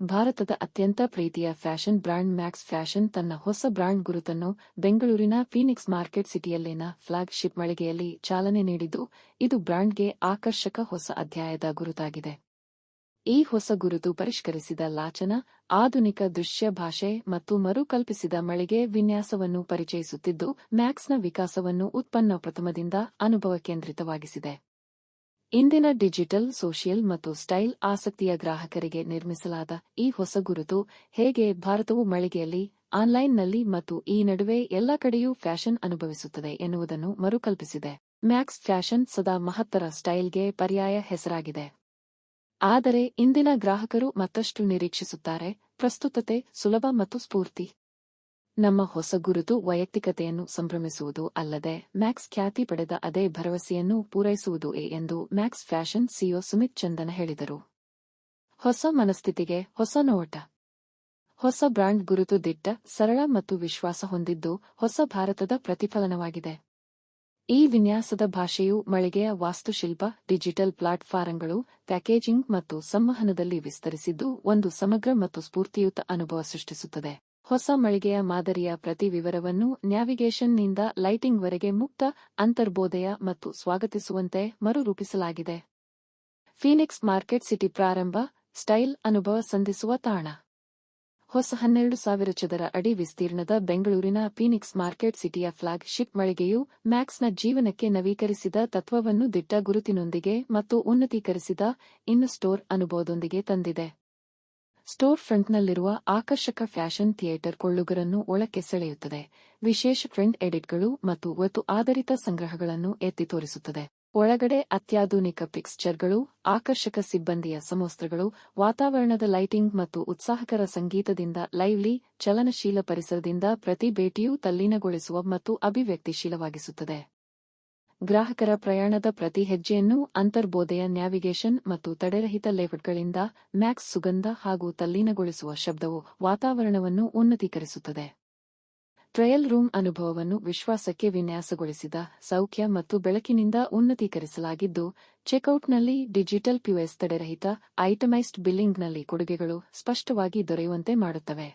ಭಾರತದ ಅತ್ಯಂತ ಪ್ರೀತಿಯ ಫ್ಯಾಷನ್ ಬ್ರಾಂಡ್ ಮ್ಯಾಕ್ಸ್ ಫ್ಯಾಷನ್ ತನ್ನ ಹೊಸ ಬ್ರಾಂಡ್ ಗುರುತನ್ನು ಬೆಂಗಳೂರಿನ ಫೀನಿಕ್ಸ್ ಮಾರ್ಕೆಟ್ ಸಿಟಿಯಲ್ಲಿನ ಫ್ಲಾಗ್ ಶಿಪ್ ಮಳಿಗೆಯಲ್ಲಿ ಚಾಲನೆ ನೀಡಿದ್ದು, ಇದು ಬ್ರಾಂಡ್ಗೆ ಆಕರ್ಷಕ ಹೊಸ ಅಧ್ಯಾಯದ ಗುರುತಾಗಿದೆ. ಈ ಹೊಸ ಗುರುತು ಪರಿಷ್ಕರಿಸಿದ ಲಾಚನ ಆಧುನಿಕ ದೃಶ್ಯ ಭಾಷೆ ಮತ್ತು ಮರುಕಲ್ಪಿಸಿದ ಮಳಿಗೆ ವಿನ್ಯಾಸವನ್ನು ಪರಿಚಯಿಸುತ್ತಿದ್ದು, ಮ್ಯಾಕ್ಸ್ನ ವಿಕಾಸವನ್ನು ಉತ್ಪನ್ನ ಪ್ರಥಮದಿಂದ ಅನುಭವ ಕೇಂದ್ರಿತವಾಗಿಸಿದೆ. ಇಂದಿನ ಡಿಜಿಟಲ್, ಸೋಷಿಯಲ್ ಮತ್ತು ಸ್ಟೈಲ್ ಆಸಕ್ತಿಯ ಗ್ರಾಹಕರಿಗೆ ನಿರ್ಮಿಸಲಾದ ಈ ಹೊಸ ಗುರುತು ಹೇಗೆ ಭಾರತವು ಮಳಿಗೆಯಲ್ಲಿ, ಆನ್ಲೈನ್ನಲ್ಲಿ ಮತ್ತು ಈ ನಡುವೆ ಎಲ್ಲ ಕಡೆಯೂ ಫ್ಯಾಷನ್ ಅನುಭವಿಸುತ್ತದೆ ಎನ್ನುವುದನ್ನು ಮರುಕಲ್ಪಿಸಿದೆ. ಮ್ಯಾಕ್ಸ್ ಫ್ಯಾಷನ್ ಸದಾ ಮಹತ್ತರ ಸ್ಟೈಲ್ಗೆ ಪರ್ಯಾಯ ಹೆಸರಾಗಿದೆ. ಆದರೆ ಇಂದಿನ ಗ್ರಾಹಕರು ಮತ್ತಷ್ಟು ನಿರೀಕ್ಷಿಸುತ್ತಾರೆ, ಪ್ರಸ್ತುತತೆ ಸುಲಭ ಮತ್ತು ಸ್ಫೂರ್ತಿ. ನಮ್ಮ ಹೊಸ ಗುರುತು ವೈಯಕ್ತಿಕತೆಯನ್ನು ಸಂಭ್ರಮಿಸುವುದು ಅಲ್ಲದೆ ಮ್ಯಾಕ್ಸ್ ಖ್ಯಾತಿ ಪಡೆದ ಅದೇ ಭರವಸೆಯನ್ನು ಪೂರೈಸುವುದು ಎಂದು Max Fashion CEO Sumit Chandan ಹೇಳಿದರು. ಹೊಸ ಮನಸ್ಥಿತಿಗೆ ಹೊಸ ನೋಟ. ಹೊಸ ಬ್ರಾಂಡ್ ಗುರುತು ದಿಟ್ಟ, ಸರಳ ಮತ್ತು ವಿಶ್ವಾಸ ಹೊಂದಿದ್ದು ಹೊಸ ಭಾರತದ ಪ್ರತಿಫಲನವಾಗಿದೆ. ಈ ವಿನ್ಯಾಸದ ಭಾಷೆಯು ಮಳಿಗೆಯ ವಾಸ್ತುಶಿಲ್ಪ, ಡಿಜಿಟಲ್ ಪ್ಲಾಟ್ಫಾರಂಗಳು, ಪ್ಯಾಕೇಜಿಂಗ್ ಮತ್ತು ಸಂವಹನದಲ್ಲಿ ವಿಸ್ತರಿಸಿದ್ದು ಒಂದು ಸಮಗ್ರ ಮತ್ತು ಸ್ಫೂರ್ತಿಯುತ ಅನುಭವ ಸೃಷ್ಟಿಸುತ್ತದೆ. ಹೊಸ ಮಳಿಗೆಯ ಮಾದರಿಯ ಪ್ರತಿ ವಿವರವನ್ನು ನ್ಯಾವಿಗೇಷನ್ನಿಂದ ಲೈಟಿಂಗ್ವರೆಗೆ ಮುಕ್ತ, ಅಂತರ್ಬೋಧೆಯ ಮತ್ತು ಸ್ವಾಗತಿಸುವಂತೆ ಮರುರೂಪಿಸಲಾಗಿದೆ. ಫೀನಿಕ್ಸ್ ಮಾರ್ಕೆಟ್ ಸಿಟಿ ಪ್ರಾರಂಭ, ಸ್ಟೈಲ್ ಅನುಭವ ಸಂಧಿಸುವ ತಾಣ. ಹೊಸ ಹನ್ನೆರಡು ಸಾವಿರ ಚದರ ಅಡಿ ವಿಸ್ತೀರ್ಣದ ಬೆಂಗಳೂರಿನ ಫೀನಿಕ್ಸ್ ಮಾರ್ಕೆಟ್ ಸಿಟಿಯ ಫ್ಲಾಗ್ ಶಿಪ್ ಮಳಿಗೆಯು ಮ್ಯಾಕ್ಸ್ನ ಜೀವನಕ್ಕೆ ನವೀಕರಿಸಿದ ತತ್ವವನ್ನು ದಿಟ್ಟ ಗುರುತಿನೊಂದಿಗೆ ಮತ್ತು ಉನ್ನತೀಕರಿಸಿದ ಇನ್ ಸ್ಟೋರ್ ಅನುಭವದೊಂದಿಗೆ ತಂದಿದೆ. ಸ್ಟೋರ್ ಫ್ರಂಟ್ನಲ್ಲಿರುವ ಆಕರ್ಷಕ ಫ್ಯಾಷನ್ ಥಿಯೇಟರ್ ಕೊಳ್ಳುಗರನ್ನು ಒಳಕ್ಕೆ ಸೆಳೆಯುತ್ತದೆ. ವಿಶೇಷ ಟ್ರೆಂಡ್ ಎಡಿಟ್ಗಳು ಮತ್ತು ಒತ್ತು ಆಧಾರಿತ ಸಂಗ್ರಹಗಳನ್ನು ಎತ್ತಿ ತೋರಿಸುತ್ತದೆ. ಒಳಗಡೆ ಅತ್ಯಾಧುನಿಕ ಪಿಕ್ಸ್ಚರ್ಗಳು ಆಕರ್ಷಕ ಸಿಬ್ಬಂದಿಯ ಸಮವಸ್ತ್ರಗಳು, ವಾತಾವರಣದ ಲೈಟಿಂಗ್ ಮತ್ತು ಉತ್ಸಾಹಕರ ಸಂಗೀತದಿಂದ ಲೈವ್ಲಿ, ಚಲನಶೀಲ ಪರಿಸರದಿಂದ ಪ್ರತಿ ಭೇಟಿಯೂ ತಲ್ಲೀನಗೊಳಿಸುವ ಮತ್ತು ಅಭಿವ್ಯಕ್ತಿಶೀಲವಾಗಿಸುತ್ತದೆ. ಗ್ರಾಹಕರ ಪ್ರಯಾಣದ ಪ್ರತಿ ಹೆಜ್ಜೆಯನ್ನು ಅಂತರ್ಬೋಧೆಯ ನ್ಯಾವಿಗೇಷನ್ ಮತ್ತು ತಡೆರಹಿತ ಲೇಔಟ್ಗಳಿಂದ ಮ್ಯಾಕ್ಸ್ ಸುಗಂಧ ಹಾಗೂ ತಲ್ಲೀನಗೊಳಿಸುವ ಶಬ್ದವು ವಾತಾವರಣವನ್ನು ಉನ್ನತೀಕರಿಸುತ್ತದೆ. ಟ್ರಯಲ್ ರೂಮ್ ಅನುಭವವನ್ನು ವಿಶ್ವಾಸಕ್ಕೆ ವಿನ್ಯಾಸಗೊಳಿಸಿದ ಸೌಖ್ಯ ಮತ್ತು ಬೆಳಕಿನಿಂದ ಉನ್ನತೀಕರಿಸಲಾಗಿದ್ದು, ಚೆಕ್ಔಟ್ನಲ್ಲಿ ಡಿಜಿಟಲ್ ಪ್ಯೂಎಸ್ ತಡೆರಹಿತ, ಐಟಮೈಸ್ಡ್ ಬಿಲ್ಲಿಂಗ್ನಲ್ಲಿ ಕೊಡುಗೆಗಳು ಸ್ಪಷ್ಟವಾಗಿ ದೊರೆಯುವಂತೆ ಮಾಡುತ್ತವೆ.